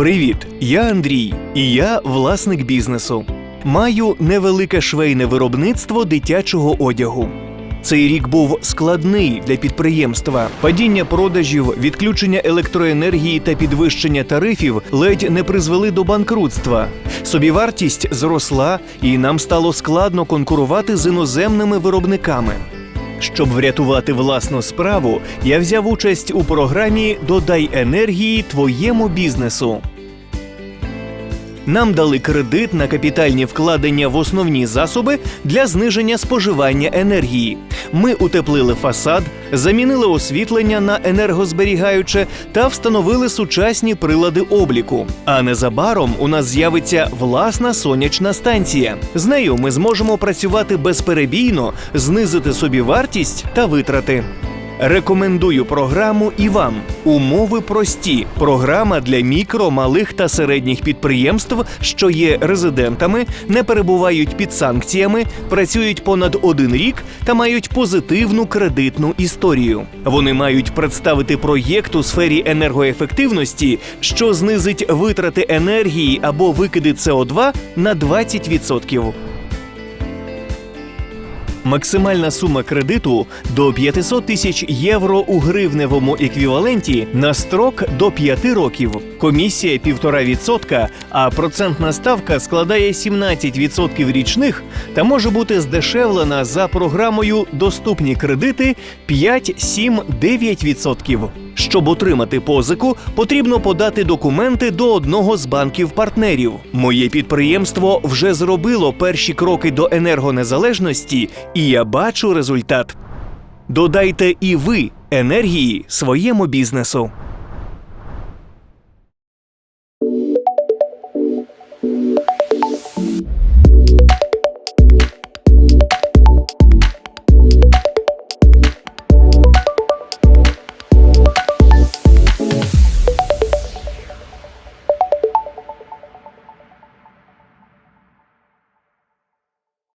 Привіт, я Андрій, і я власник бізнесу. Маю невелике швейне виробництво дитячого одягу. Цей рік був складний для підприємства. Падіння продажів, відключення електроенергії та підвищення тарифів ледь не призвели до банкрутства. Собівартість зросла, і нам стало складно конкурувати з іноземними виробниками. Щоб врятувати власну справу, я взяв участь у програмі Додай енергії твоєму бізнесу. Нам дали кредит на капітальні вкладення в основні засоби для зниження споживання енергії. Ми утеплили фасад, замінили освітлення на енергозберігаюче та встановили сучасні прилади обліку. А незабаром у нас з'явиться власна сонячна станція. З нею ми зможемо працювати безперебійно, знизити собі вартість та витрати. Рекомендую програму і вам. Умови прості. Програма для мікро, малих та середніх підприємств, що є резидентами, не перебувають під санкціями, працюють понад один рік та мають позитивну кредитну історію. Вони мають представити проєкт у сфері енергоефективності, що знизить витрати енергії або викиди СО2 на 20%. Максимальна сума кредиту до 500 тисяч євро у гривневому еквіваленті на строк до 5 років. Комісія 1,5%, а процентна ставка складає 17% річних та може бути здешевлена за програмою Доступні кредити 5, 7, 9%. Щоб отримати позику, потрібно подати документи до одного з банків-партнерів. Моє підприємство вже зробило перші кроки до енергонезалежності, і я бачу результат. Додайте і ви енергії своєму бізнесу.